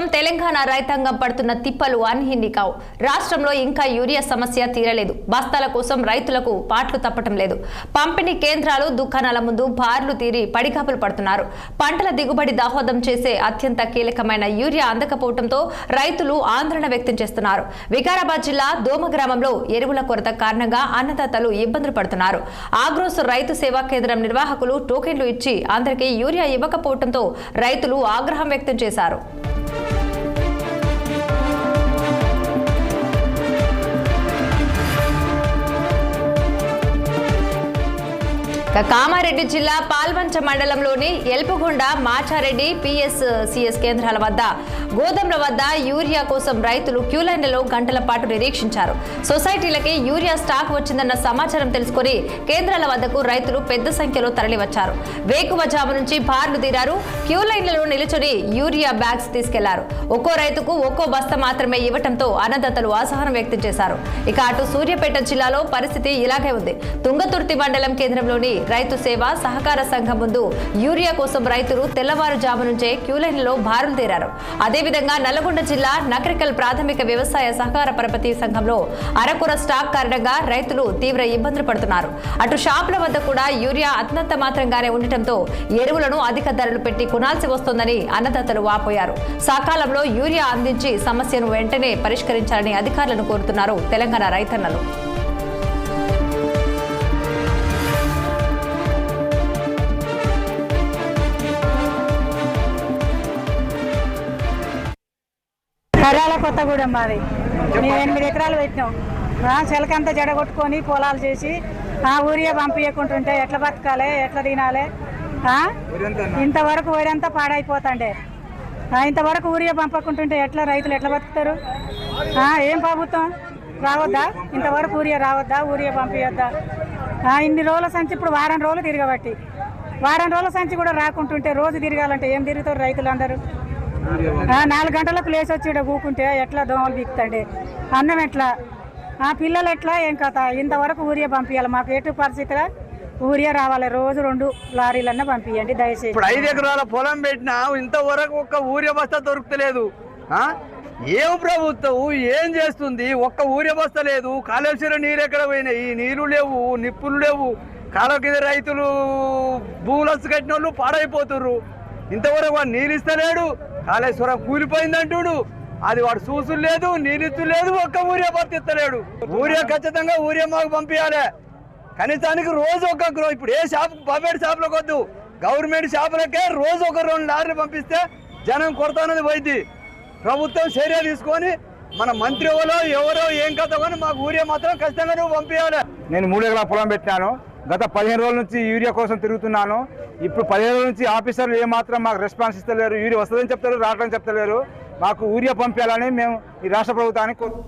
కోసం తెలంగాణ రైతాంగం పడుతున్న తిప్పలు అన్హిన్ని కావు. రాష్ట్రంలో ఇంకా యూరియా సమస్య తీరలేదు. బస్తాల కోసం రైతులకు పాట్లు తప్పటం లేదు. పంపిణీ కేంద్రాలు దుకాణాల ముందు బార్లు తీరి పడిగాపులు పడుతున్నారు. పంటల దిగుబడి దాహోదం చేసే అత్యంత కీలకమైన యూరియా అందకపోవడంతో రైతులు ఆందోళన వ్యక్తం చేస్తున్నారు. వికారాబాద్ జిల్లా దోమ గ్రామంలో ఎరువుల కొరత కారణంగా అన్నదాతలు ఇబ్బందులు పడుతున్నారు. ఆగ్రోస్ రైతు సేవా కేంద్రం నిర్వాహకులు టోకెన్లు ఇచ్చి అందరికీ యూరియా ఇవ్వకపోవడంతో రైతులు ఆగ్రహం వ్యక్తం చేశారు. కామారెడ్డి జిల్లా పాల్వంచ మండలంలోని ఎల్పగొండ మాచారెడ్డి పిఎస్ సిఎస్ కేంద్రాల వద్ద గోధుమల వద్ద యూరియా కోసం రైతులు క్యూ లైన్లలో గంటల పాటు నిరీక్షించారు. సొసైటీలకి యూరియా స్టాక్ వచ్చిందన్న సమాచారం తెలుసుకుని కేంద్రాల వద్దకు రైతులు పెద్ద సంఖ్యలో తరలివచ్చారు. వేకువజాము నుంచి బార్లు తీరారు. క్యూ లైన్లలో నిలుచొని యూరియా బ్యాగ్స్ తీసుకెళ్ళారు. ఒక్కో రైతుకు ఒక్కో బస్త మాత్రమే ఇవ్వటంతో అన్నదాతలు అసహనం వ్యక్తం చేశారు. ఇక అటు సూర్యాపేట జిల్లాలో పరిస్థితి ఇలాగే ఉంది. తుంగతుర్తి మండలం కేంద్రంలోని రైతు సేవ సహకార సంఘం ముందు యూరియా కోసం రైతులు తెల్లవారుజాము నుంచే క్యూలైన్లో భారం తీరారు. అదేవిధంగా నల్గొండ జిల్లా నకరికల్ ప్రాథమిక వ్యవసాయ సహకార పరపతి సంఘంలో అరకుర స్టాక్ కారణంగా రైతులు తీవ్ర ఇబ్బందులు పడుతున్నారు. అటు షాపుల వద్ద కూడా యూరియా అత్యంత మాత్రంగానే ఉండటంతో ఎరువులను అధిక ధరలు పెట్టి కొనాల్సి వస్తోందని అన్నదాతలు వాపోయారు. సకాలంలో యూరియా అందించి సమస్యను వెంటనే పరిష్కరించాలని అధికారులను కోరుతున్నారు తెలంగాణ రైతన్నలు. కరాల కొత్తగూడెం మాది. మేము ఎనిమిది ఎకరాలు పెట్టినాం. ఆ, చెలకంతా జడగొట్టుకొని పొలాలు చేసి ఆ ఊరియా పంపించకుంటుంటే ఎట్లా బతకాలి ఎట్లా తినాలి? ఇంతవరకు వరంతా పాడైపోతాండే. ఇంతవరకు ఊరియా పంపకుంటుంటే ఎట్లా రైతులు ఎట్లా బతుకుతారు? ఏం ప్రభుత్వం? రావద్దా? ఇంతవరకు ఊరియా రావద్దా? ఊరియా పంపించొద్దా ఇన్ని రోజుల సంచి ఇప్పుడు వారం రోజులు తిరగబట్టి. వారం రోజుల సంచి కూడా రాకుంటుంటే రోజు తిరగాలంటే ఏం తిరుగుతారు రైతులందరూ? నాలుగు గంటలకు లేచి వచ్చి కూకుంటే ఎట్లా దోమలు బిక్తాండి అన్నం ఎట్లా? ఆ పిల్లలు ఎట్లా? ఏం కథ? ఇంతవరకు ఊరియా పంపించాలి మాకు ఎటు పరిస్థితిలో ఊరియా రావాలి. రోజు రెండు లారీలన్నా పంపించండి దయచేసి. ఇప్పుడు ఐదు ఎకరాల పొలం పెట్టినా ఇంతవరకు ఒక్క ఊరియా బస్తా దొరుకుతలేదు. ఏం ప్రభుత్వం ఏం చేస్తుంది? ఒక్క ఊరియ బస్తా లేదు. కాళేశ్వరం నీరు ఎక్కడ పోయినాయి? నీళ్ళు లేవు నిప్పులు లేవు. కాలువ కింద రైతులు భూములు కట్టిన వాళ్ళు పాడైపోతుర్రు. ఇంతవరకు వాడు నీళ్ళు ఇస్తలేడు. కాళేశ్వరం కూలిపోయిందంటుడు. అది వాడు చూసులు లేదు నీళ్ళు లేదు ఒక్క ఊరియా బస్తా ఇస్తలేడు ఊరియా ఖచ్చితంగా ఊరియా మాకు పంపించాలి కనీసానికి రోజు ఒక గ్రో- ఇప్పుడు ఏ షాప్ ప్రైవేట్ షాపులకు వద్దు. గవర్నమెంట్ షాపులకే రోజు ఒక రెండు లారీలు పంపిస్తే జనం కొరత పోయింది. ప్రభుత్వం చర్య తీసుకొని మన మంత్రి ఎవరో ఎవరో ఏం కథ కానీ మాకు ఊరే మాత్రం ఖచ్చితంగా నువ్వు పంపించాలి నేను మూడు ఎకరాల పొలం పెట్టాను గత పదిహేను రోజుల నుంచి యూరియా కోసం తిరుగుతున్నాను. ఇప్పుడు పదిహేను రోజుల నుంచి ఆఫీసర్లు ఏమాత్రం మాకు రెస్పాన్స్ ఇస్తలేరు. యూరియా వస్తుందని చెప్తారు రావడం చెప్తలేరు. మాకు యూరియా పంపించాలని మేము ఈ రాష్ట్ర ప్రభుత్వానికి కోరు